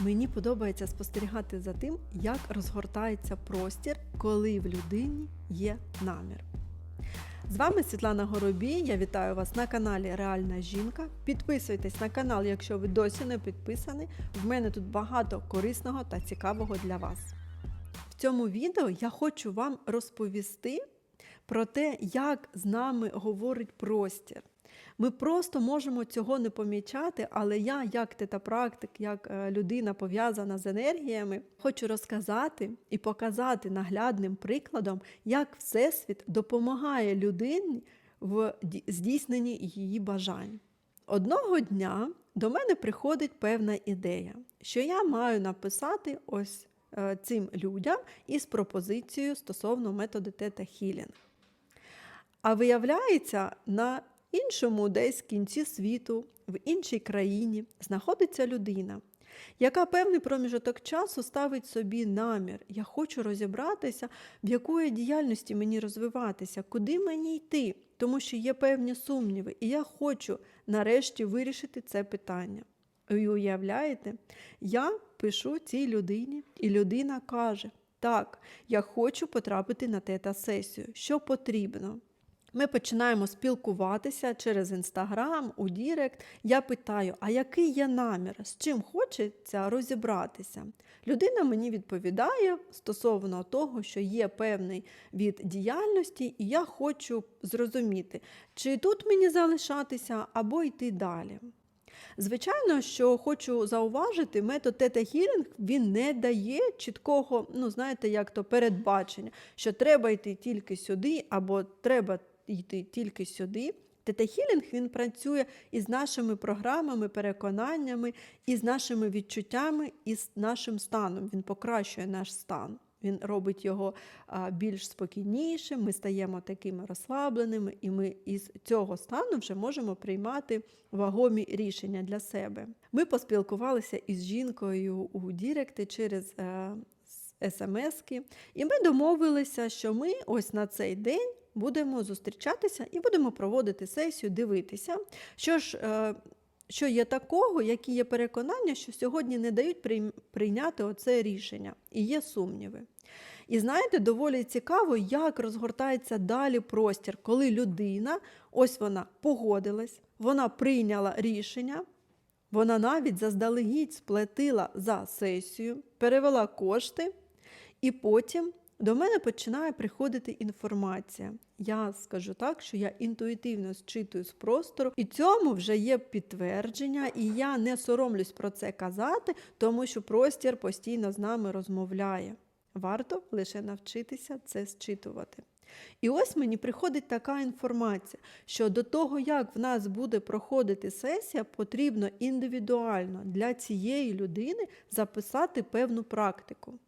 Мені подобається спостерігати за тим, як розгортається простір, коли в людині є намір. З вами Світлана Горобій. Я вітаю вас на каналі Реальна жінка. Підписуйтесь на канал, якщо ви досі не підписані. В мене тут багато корисного та цікавого для вас. В цьому відео я хочу вам розповісти про те, як з нами говорить простір. Ми просто можемо цього не помічати, але я, як тета-практик, як е, людина пов'язана з енергіями, хочу розказати і показати наглядним прикладом, як Всесвіт допомагає людині в здійсненні її бажань. Одного дня до мене приходить певна ідея, що я маю написати ось е, цим людям із пропозицією стосовно методу тета хілінг. А виявляється, на іншому десь в кінці світу, в іншій країні, знаходиться людина, яка певний проміжок часу ставить собі намір. Я хочу розібратися, в якої діяльності мені розвиватися, куди мені йти, тому що є певні сумніви, і я хочу нарешті вирішити це питання. І уявляєте, я пишу цій людині, і людина каже: Так, я хочу потрапити на тета-сесію. Що потрібно? Ми починаємо спілкуватися через інстаграм, у Дірект. Я питаю, а який є намір, з чим хочеться розібратися? Людина мені відповідає стосовно того, що є певний від діяльності, і я хочу зрозуміти, чи тут мені залишатися або йти далі. Звичайно, що хочу зауважити, метод тета-хілінг він не дає чіткого, ну знаєте, як то передбачення, що треба йти тільки сюди, або треба йти тільки сюди. Тета-хілінг він працює із нашими програмами, переконаннями, із нашими відчуттями, і з нашим станом. Він покращує наш стан. Він робить його більш спокійнішим, ми стаємо такими розслабленими, і ми із цього стану вже можемо приймати вагомі рішення для себе. Ми поспілкувалися із жінкою у Діректі через е, смски, і ми домовилися, що ми ось на цей день будемо зустрічатися і будемо проводити сесію, дивитися, що ж. е, що є такого, які є переконання, що сьогодні не дають прийняти оце рішення, і є сумніви. І знаєте, доволі цікаво, як розгортається далі простір, коли людина, ось вона погодилась, вона прийняла рішення, вона навіть заздалегідь сплатила за сесію, перевела кошти, і потім до мене починає приходити інформація. Я скажу так, що я інтуїтивно зчитую з простору, і цьому вже є підтвердження, і я не соромлюсь про це казати, тому що простір постійно з нами розмовляє. Варто лише навчитися це зчитувати. І ось мені приходить така інформація, що до того, як в нас буде проходити сесія, потрібно індивідуально для цієї людини записати певну практику.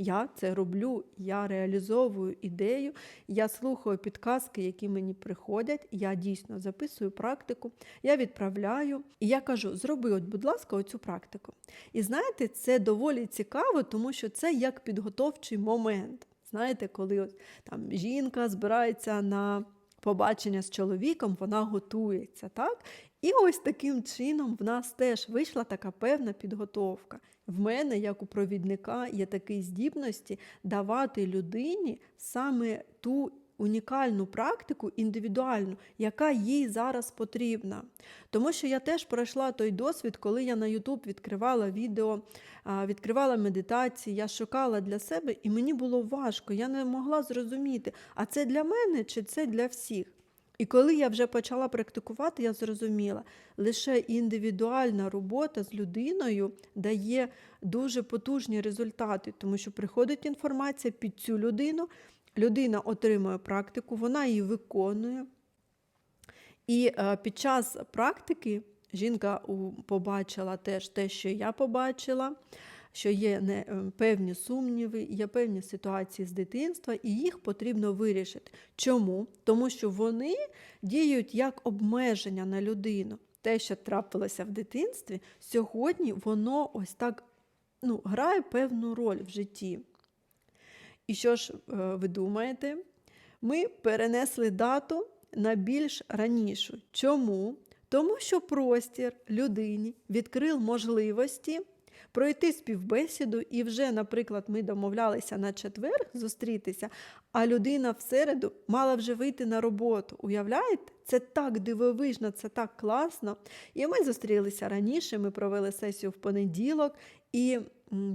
Я це роблю, я реалізовую ідею, я слухаю підказки, які мені приходять, я дійсно записую практику, я відправляю, і я кажу: зроби, от, будь ласка, оцю практику. І знаєте, це доволі цікаво, тому що це як підготовчий момент. Знаєте, коли от, там жінка збирається на побачення з чоловіком, вона готується, так? І ось таким чином в нас теж вийшла така певна підготовка. В мене, як у провідника, є такі здібності давати людині саме ту унікальну практику індивідуальну, яка їй зараз потрібна. Тому що я теж пройшла той досвід, коли я на YouTube відкривала відео, відкривала медитації, я шукала для себе, і мені було важко. Я не могла зрозуміти, а це для мене чи це для всіх. І коли я вже почала практикувати, я зрозуміла, лише індивідуальна робота з людиною дає дуже потужні результати, тому що приходить інформація під цю людину, людина отримує практику, вона її виконує. І е, під час практики жінка побачила теж те, що я побачила, що є е, певні сумніви, є певні ситуації з дитинства, і їх потрібно вирішити. Чому? Тому що вони діють як обмеження на людину. Те, що трапилося в дитинстві, сьогодні воно ось так ну, грає певну роль в житті. І що ж е, ви думаєте? Ми перенесли дату на більш ранішу. Чому? Тому що простір людині відкрив можливості пройти співбесіду, і вже, наприклад, ми домовлялися на четвер зустрітися, а людина в середу мала вже вийти на роботу. Уявляєте? Це так дивовижно, це так класно. І ми зустрілися раніше, ми провели сесію в понеділок, і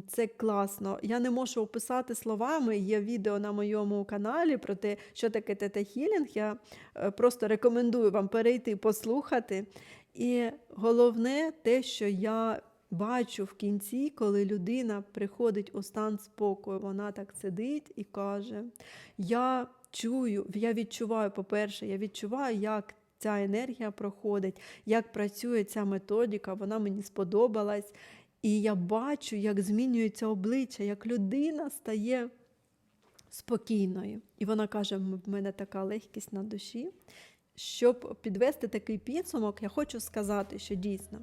це класно. Я не можу описати словами. Є відео на моєму каналі про те, що таке тета-хілінг. Я е, просто рекомендую вам перейти, послухати. І головне те, що я бачу в кінці, коли людина приходить у стан спокою, вона так сидить і каже: Я чую, я відчуваю, по-перше, я відчуваю, як ця енергія проходить, як працює ця методика, вона мені сподобалась. І я бачу, як змінюється обличчя, як людина стає спокійною. І вона каже: в мене така легкість на душі. Щоб підвести такий підсумок, я хочу сказати, що дійсно,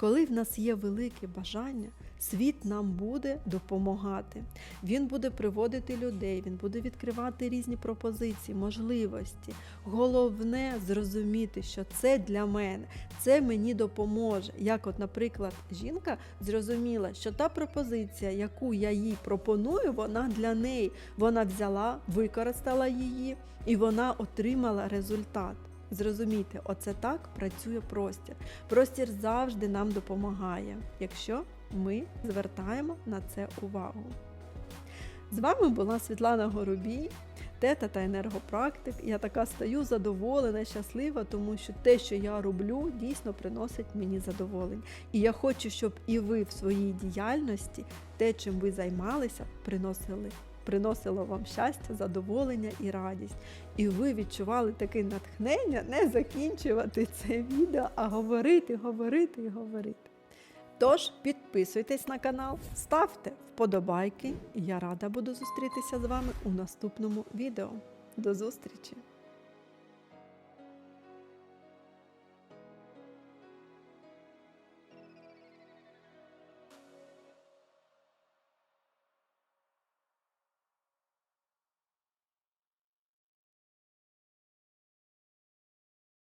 коли в нас є велике бажання, світ нам буде допомагати. Він буде приводити людей, він буде відкривати різні пропозиції, можливості. Головне зрозуміти, що це для мене, це мені допоможе. Як, от, наприклад, жінка зрозуміла, що та пропозиція, яку я їй пропоную, вона для неї. Вона взяла, використала її і вона отримала результат. Зрозумійте, оце так працює простір. Простір завжди нам допомагає, якщо ми звертаємо на це увагу. З вами була Світлана Горобій, тета та енергопрактик. Я така стаю задоволена, щаслива, тому що те, що я роблю, дійсно приносить мені задоволення. І я хочу, щоб і ви в своїй діяльності те, чим ви займалися, приносили. Приносило вам щастя, задоволення і радість. І ви відчували таке натхнення не закінчувати це відео, а говорити, говорити і говорити. Тож підписуйтесь на канал, ставте вподобайки, і я рада буду зустрітися з вами у наступному відео. До зустрічі!